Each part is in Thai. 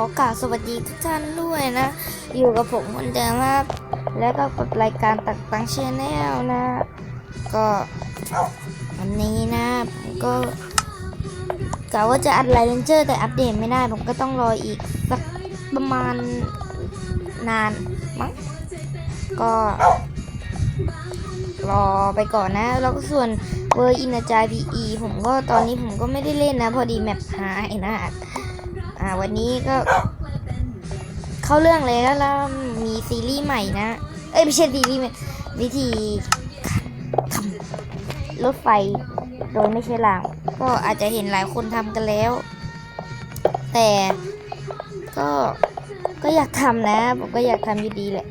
อกล่าวสวัสดีทุกท่านด้วยนะ อยู่กับผมคนเดิมครับ แล้วก็กับรายการตักตังชแนลนะ ก็วันนี้นะผมก็กะว่าจะอัดไลน์เลนเจอร์แต่อัปเดตไม่ได้ ผมก็ต้องรออีกสักประมาณนานมั้งก็รอไปก่อนนะ แล้วก็ส่วนเวอร์อินจายพีอีผมก็ตอนนี้ผมก็ไม่ได้เล่นนะ พอดีแมปหายนะ อ่าวันนี้ก็เข้าเรื่องเลยแล้วแล้วมีซีรีส์ใหม่นะ เอ้ยไม่ใช่ซีรีส์วิธีทำรถไฟโดยไม่ใช่ราง ก็อาจจะเห็นหลายคนทำกันแล้ว แต่ก็ก็อยากทำนะผมก็อยากทำอยู่ดีแหละ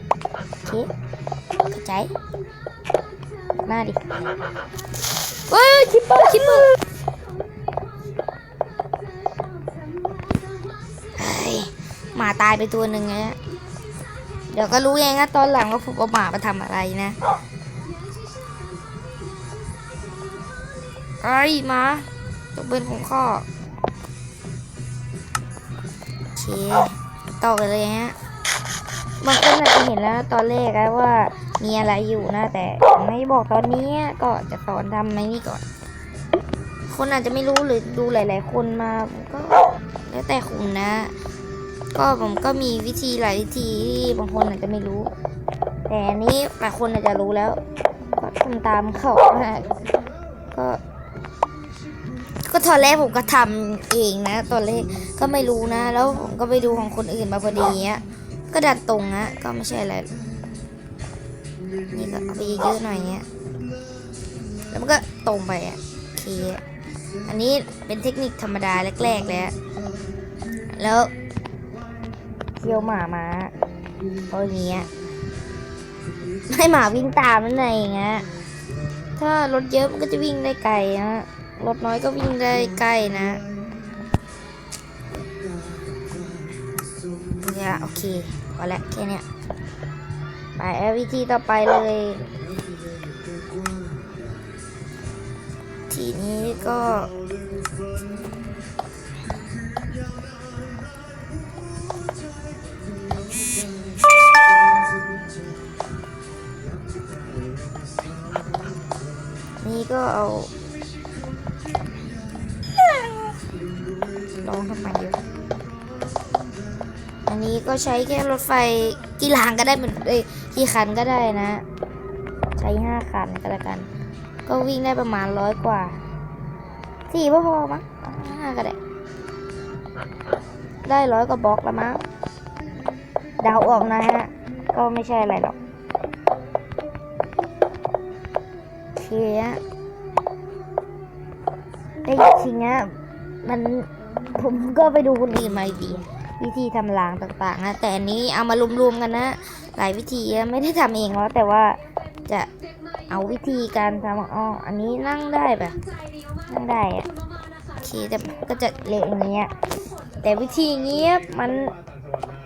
โอเคเข้าใจหน้าดิเว้ยคิปเปอร์คิปเปอร์ มาตายไปตัวหนึ่งไงเดี๋ยวก็รู้เองนะตอนหลังว่าผมเอาหมามาทำอะไรนะไอ้ยหมาตกเป็นของข้อโอเคต่อกันเลยฮะบางคนอาจจะเห็นแล้วตอนแรกนะว่ามีอะไรอยู่นะ แต่ไม่บอกตอนนี้ก็จะสอนทำไหมนี่ก่อน คนอาจจะไม่รู้หรือดูหลาย ๆ คนมาก็แล้วแต่คุณนะ ก็ผมก็มีวิธีหลายวิธีที่บางคนอาจจะไม่รู้ แต่อันนี้บางคนอาจจะรู้แล้ว ก็ทำตามเขาก็ ก็ตอนแรกผมก็ทำเองนะ ตอนแรกก็ไม่รู้นะ แล้วผมก็ไปดูของคนอื่นมาพอดีเงี้ยก็ดัดตรงนะก็ไม่ใช่อะไรนี่ก็เอาไปเยอะๆหน่อยเงี้ยแล้วมันก็ตรงไปอะโอเคอันนี้เป็นเทคนิคธรรมดาแรกๆเลยอะแล้ว เที่ยวหมามาเอาอย่างเงี้ยให้หมาวิ่งตามนั่นเองอะถ้ารถเยอะมันก็จะวิ่งได้ไกลนะรถน้อยก็วิ่งได้ใกล้นะเนี่ยโอเคพอแล้วแค่เนี้ยไปเอวิธีต่อไปเลย ทีนี้ก็ นี่ก็เอาลองทำไมเยอะอันนี้ก็ใช้แค่รถไฟกี่รางก็ได้เหมือนเอ้ยกี่คันก็ได้นะ ใช้ห้าคันก็แล้วกัน ก็วิ่งได้ประมาณร้อยกว่าสี่พอพอมั้งห้าก็ได้ ได้ร้อยกว่าบล็อกแล้วมั้งดาวออกนะฮะ ก็ไม่ใช่อะไรหรอกโอเค อะแต่จริงๆอะมันผมก็ไปดูคนอื่นมาดีวิธีทำรางต่างๆนะแต่อันนี้เอามารวมๆกันนะหลายวิธีไม่ได้ทำเองแล้วแต่ว่าจะเอาวิธีการทำอ๋ออันนี้นั่งได้ปะนั่งได้อะโอเคแต่ก็จะเละอย่างเงี้ยแต่วิธีเงี้ยมัน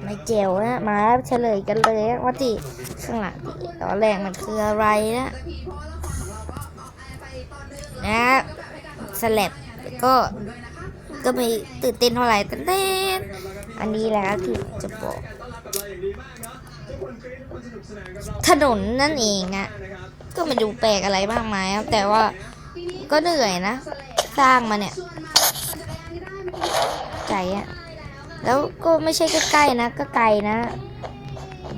ไม่เจ๋วนะมาเฉลยกันเลยว่าที่ข้างหลังที่ตอนแรกมันคืออะไรนะนะ สลับก็ก็ไม่ตื่นเต้นเท่าไหร่แต่เต้นอันนี้และครับที่จะบอกถนนนั่นเองอะก็ไมาดูแปลกอะไรมากมายครับ แต่ว่าก็เหนื่อยนะ สร้างมาเนี่ยใจอะแล้วก็ไม่ใช่ใกล้ๆนะ ก็ไกลนะ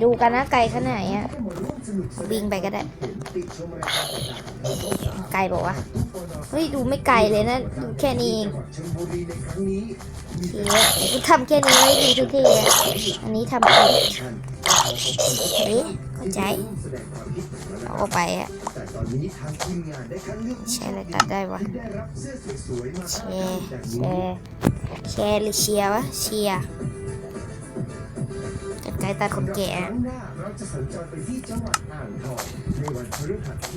ดูกันนะไกลขนาดไหนอะวิ่งไปก็ได้ ไกลบอกว่าเฮ้ยดูไม่ไกลเลยนะ ดูแค่นี้เองโอเคกูทำแค่นี้ไว้ดีทุกทีอะอันนี้ทำเอเฮ้ยเข้าใจเอาออกไปอะใช่อะไรตัดได้วะแชร์แชร์แชร์หรือเชียร์วะเชียร์ ใจตาคนแก่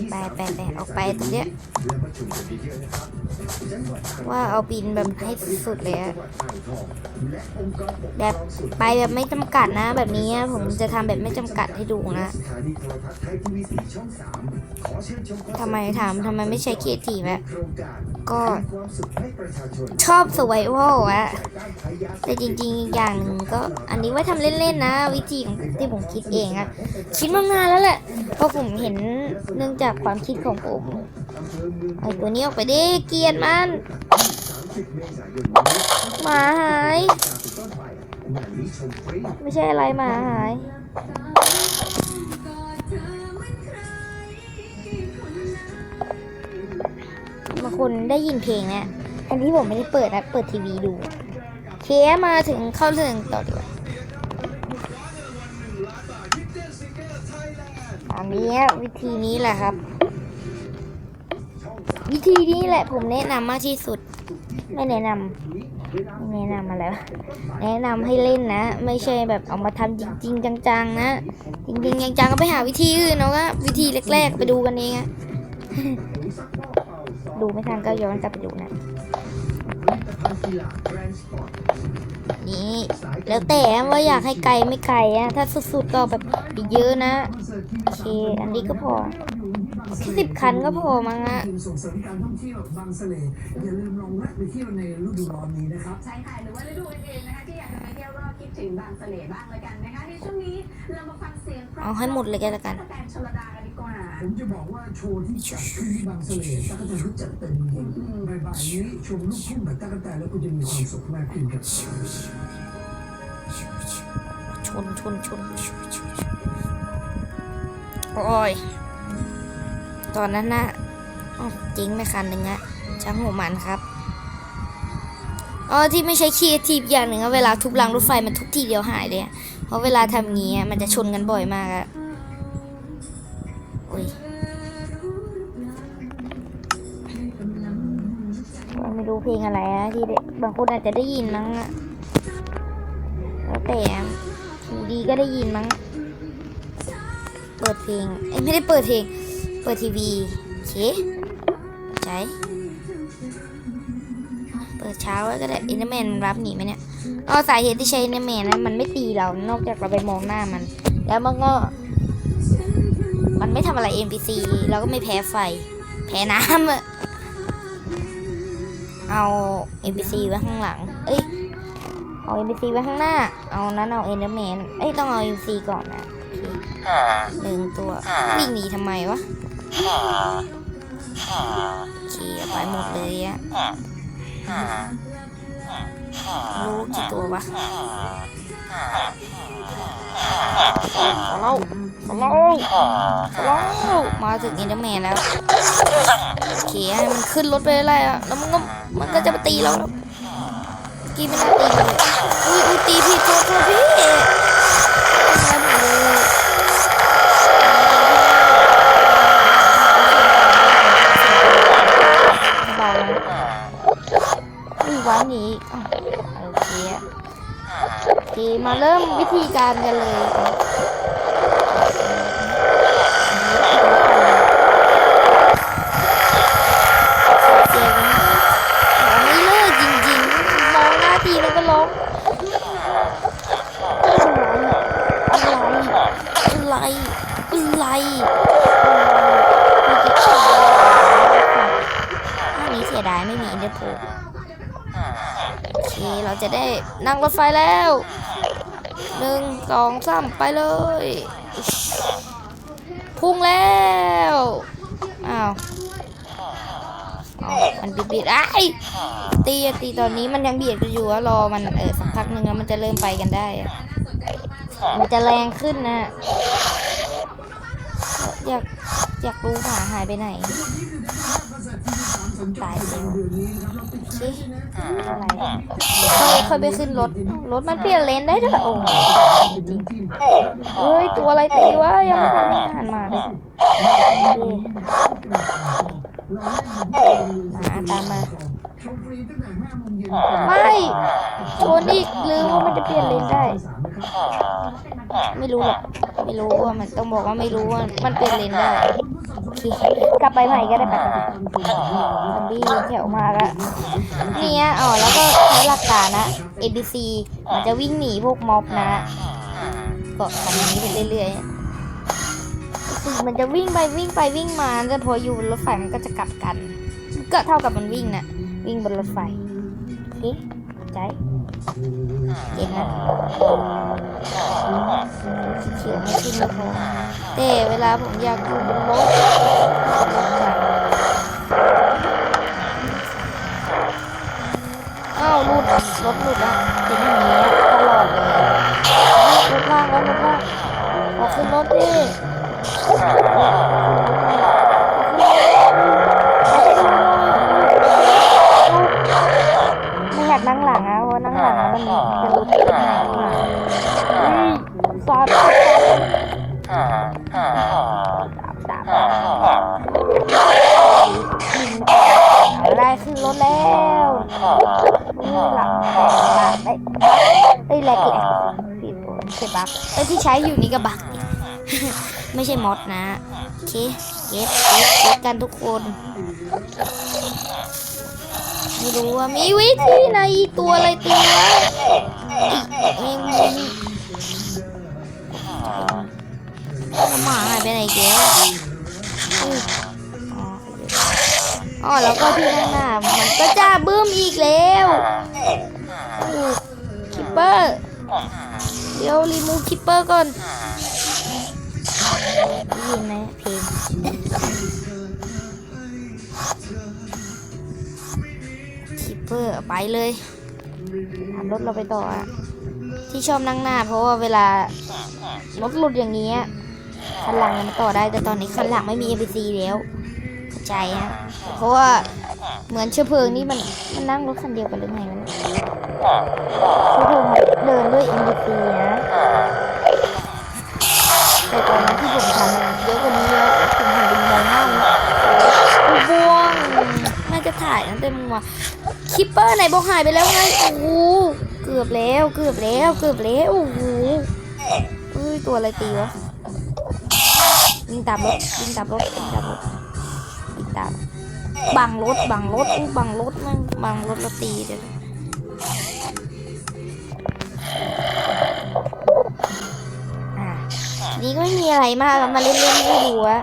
ไปไปไปออกไปตรงเนี้ยว่าเอาบินแบบให้สุดเลยแบบไปแบบไม่จำกัดนะ แบบนี้ผมจะทำแบบไม่จำกัดให้ดูนะทำไมถามทำไมไม่ใช้เคียทีแบบก็ชอบสวยโวะแต่จริงๆอย่างหนึ่งก็อันนี้ไว้ทำเล่นๆนะวิธีของที่ผมคิดเองอะคิดมานานแล้วแหละเพราะผมเห็นเนื่องจากความคิดของผมไอตัวนี้ออกไปดิเกียดมัน30เมาหมาหาย ไม่ใช่อะไรหมาหายบาคนได้ยินเพลงเนี่ยอันที่ผมไม่ได้เปิดนะ เปิดทีวีดู เคมาถึงเข้าเรื่องต่อดีกว่า อันนี้วิธีนี้แหละครับ วิธีนี้แหละผมแนะนำมากที่สุด ไม่แนะนำไม่แนะนำอะไรวะแนะนำให้เล่นนะ ไม่ใช่แบบเอามาทำจริง ๆ จังๆนะ จริงๆจังๆก็ไปหาวิธีอื่นเนาะก็วิธีแรกๆ ไปดูกันเองอะดูไม่ทันก็ย้อนกลับไปดูนะ ผลิตภัณฑ์กีฬาแบรนด์สปอร์ตนี่แล้วแต่ว่าอยากให้ไกลไม่ไกลอะถ้าสุดๆก็แบบเยอะนะโอเค อันนี้ก็พอสิบคันก็พอมั้งอะทีมส่งเสริมการท่องเที่ยวบางเสลอย่าลืมลองแวะไปเที่ยวในฤดูร้อนนี้นะครับใช่ค่ะหรือว่าฤดูอื่นๆนะคะที่อยากจะไปเที่ยวก็คิดถึงบางเสล่บ้างละกันนะคะในช่วงนี้เรามาฟังเสียงพระเอาให้หมดเลยก็แล้วกันตะแตนชลดากันดีก ว่า ผมจะบอกว่าโชว์ที่จัดขึ้นที่บางเสลตั๊กกะแตนรู้จัดเต็มจริงบ่ายๆนี้ชมลูกทุ่งแบบตั๊กแตนแล้วคุณจะมีความสุขมากขึ้นครับชนชนชนโอ้ย ตอนนั้นนะจริงไม่คันหนึ่งอะช่างหัวมันครับอ๋อที่ไม่ใช้คีย์ทีฟอย่างหนึ่งอะเวลาทุบรางรถไฟมันทุบทีเดียวหายเลยเพราะเวลาทำงี้มันจะชนกันบ่อยมากอะ อ้ยไม่รู้เพลงอะไรอะที่ได้บางคนอาจจะได้ยินมั้งอะแล้วแต่หูดีก็ได้ยินมั้ง เปิดเพลงเอ้ไม่ได้เปิดเพลง เปิดทีวีเคใช้เปิดเช้าไว้ก็ได้อินเตอร์แมนรับหนีไหมเนี่ยอ๋อสาเหตุที่ใช้อินเตอร์แมนนะมันไม่ตีเรา นอกจากเราไปมองหน้ามัน แล้วมันก็ ไม่ทำอะไร NPC เราก็ไม่แพ้ไฟ แพ้น้ำอะเอา NPC ไว้ข้างหลัง เอ้ย เอา NPC ไว้ข้างหน้า เอานั้นเอา Enderman เอ้ย ต้องเอา NPC ก่อนนะโอเคหนึ่งตัว วิ่งหนีทำไมวะโอเคเอาไปหมดเลยอะรู้กี่ตัววะขอเล่า ขอเล่าขอเล่ามาถึงอินเตอร์แมนแล้วโอเคให้มันขึ้นรถไปอะไรอะแล้วมันก็มันก็จะมาตีเราแล้วเมื่อกี้ไม่น่าตีมันเลยอุ้ยอุ้ยตีผิดตัวตัวพี่ทำอะไรหมดเลยเบาแล้วอุ้ยว้าหนีอ้าวโอเคอะโอเคมาเริ่มวิธีการกันเลยเจ๋งร้องไม่เลิกจริงๆ มองหน้าทีมันก็ร้องอะไร อะไร อะไรอะไรอันนี้เสียดายไม่มีอินเตอร์โพโอเค เราจะได้นั่งรถไฟแล้วหนึ่งสองสามไปเลย พุ่งแล้วอ้าวอ้าวมันบิดบิดไอ้ตีตีตอนนี้มันยังเบียดกันอยู่อะรอมันเออสักพักหนึ่งแล้วมันจะเริ่มไปกันได้ มันจะแรงขึ้นนะ อยากอยากรู้หมาหายไปไหนตายแล้วชิอะไรค่อยค่อยไปขึ้นรถ รถมันเปลี่ยนเลนได้ด้วยโอ้โหจริงเฮ้ย ตัวอะไรตีวะยังไม่ทันได้อ่านมาเลยมาตามมา ชมฟรีตั้งแต่5โมงเย็นไม่ชนอีกลืมว่ามันจะเปลี่ยนเลนได้สามนะครับไม่รู้หรอกไม่รู้ว่ามันต้องบอกว่าไม่รู้ว่ามันเป็นเลนได้โอเคกลับไปใหม่ก็ได้แบบซอมบี้แถวมาละเนี่ยอ๋อแล้วก็ใช้หลักการนะ ABC มันจะวิ่งหนีพวกม็อบนะก็ทำอย่างนี้ไปเรื่อยๆคือมันจะวิ่งไปวิ่งไปวิ่งมาแต่พออยู่บนรถไฟมันก็จะกลับกัน ก็เท่ากับมันวิ่งน่ะ วิ่งบนรถไฟโอเคใจเก็ตนะเขียวไม่ขึ้นไม่พอแต่เวลาผมอยากอยู่บนรถรถไฟอ้าวหลุดรถหลุดอะเป็นอย่างนี้ตลอดเลยรถล่างแล้วรถล่างขอขึ้นรถดิ ซ่อุ้ยซอสซอสดับดับเอาได้ขึ้นรถแล้วนี่หลังหลังได้ไอ้แหลกแหลกผิดใช่บักไอ้ที่ใช้อยู่นี่ก็บักไม่ใช่มอดนะโอเคเก็ตเก็ตเก็ตกันทุกคนไม่รู้ว่ามีวิธีไหนตัวอะไรตัว อ้แมงมุมแล้วหมาหายไปไหนแกวอุ๊ยอ๋อแล้วก็ที่ข้างหน้ามันก็จะบึ้มอีกแล้วคิปเปอร์เดี๋ยวรีมูคิปเปอร์ก่อนได้ยินไหมเพลงคิปเปอร์ไปเลย รถเราไปต่ออะที่ชอบนั่งหน้า เพราะว่าเวลารถหลุดอย่างนี้คันหลังมันต่อได้แต่ตอนนี้คันหลังไม่มี NPC แล้วเข้าใจฮะเพราะว่าเหมือนเชื้อเพลิงนี่มันมันนั่งรถคันเดียวกันหรือไงมันเชื้อเพลิงเดินด้วย NPC นะแต่ตอนนั้นที่ผมทำาจะถ่ายตั้งแต่มัวคิปเปอร์ไหนบอกหายไปแล้วไงโอ้โหเกือบแล้วเกือบแล้วเกือบแล้วโอ้โหเอ้ยตัวอะไรตีวะวิ่งตามรถวิ่งตามรถวิ่งตามรถวิ่งตามบังรถบังรถอู้บังรถมั่งบังรถแล้วตีเดี๋ยวอะนี้ก็ไม่มีอะไรมากมาเล่นเล่นให้ดูอะ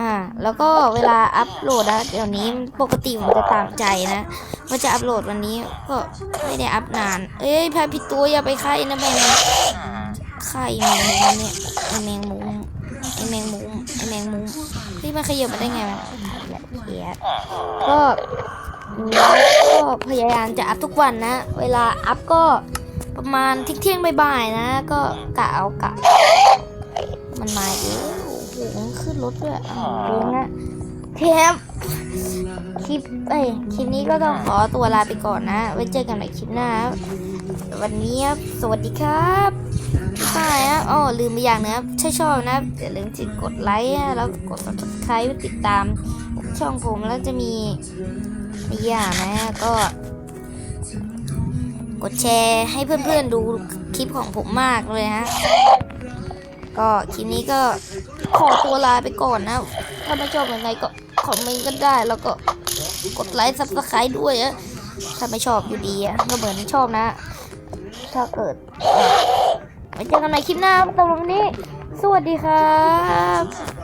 อ่า แล้วก็เวลาอัพโหลดนะเดี๋ยวนี้ปกติผมจะตามใจนะว่าจะอัพโหลดวันนี้ก็ไม่ได้อัพนาน เอ้ยพาผิดตัวอย่าไปไข่นะแมงมุมไข่แมงมุมเนี่ยไอแมงมุมไอแมงมุมไอแมงมุมเฮ้ยมันขยับมาได้ไงวะเหี้ยก็ก็พยายามจะอัพทุกวันนะ เวลาอัพก็ประมาณเที่ยงบ่ายๆนะ ก็กะเอากะมันมาเยอะ โอ้โหมันขึ้นรถด้วยอะเองอะเทปคลิปเอ้ยคลิปนี้ก็ต้องขอตัวลาไปก่อนนะ ไว้เจอกันใหม่คลิปหน้า วันนี้ครับสวัสดีครับบ๊ายบายนะอ๋อลืมไปอย่างหนึงครับถ้าชอบนะอย่าลืมที่กดไลค์นะแล้วกด subscribe ติดตาม ช่องผมแล้วจะมีอีกอย่างนะก็ กดแชร์ให้เพื่อนๆดูคลิปของผมมากเลยฮะ ก็คลิปนี้ก็ ขอตัวลาไปก่อนนะ ถ้าไม่ชอบยังไงก็คอมเมนต์ก็ได้ แล้วก็กดไลค์ซับสไครต์ด้วยอะถ้าไม่ชอบอยู่ดีอะก็เหมือนชอบนะ ถ้าเกิดไว้เจอกันใหม่คลิปหน้าครับสำหรับวันนี้ สวัสดีครับ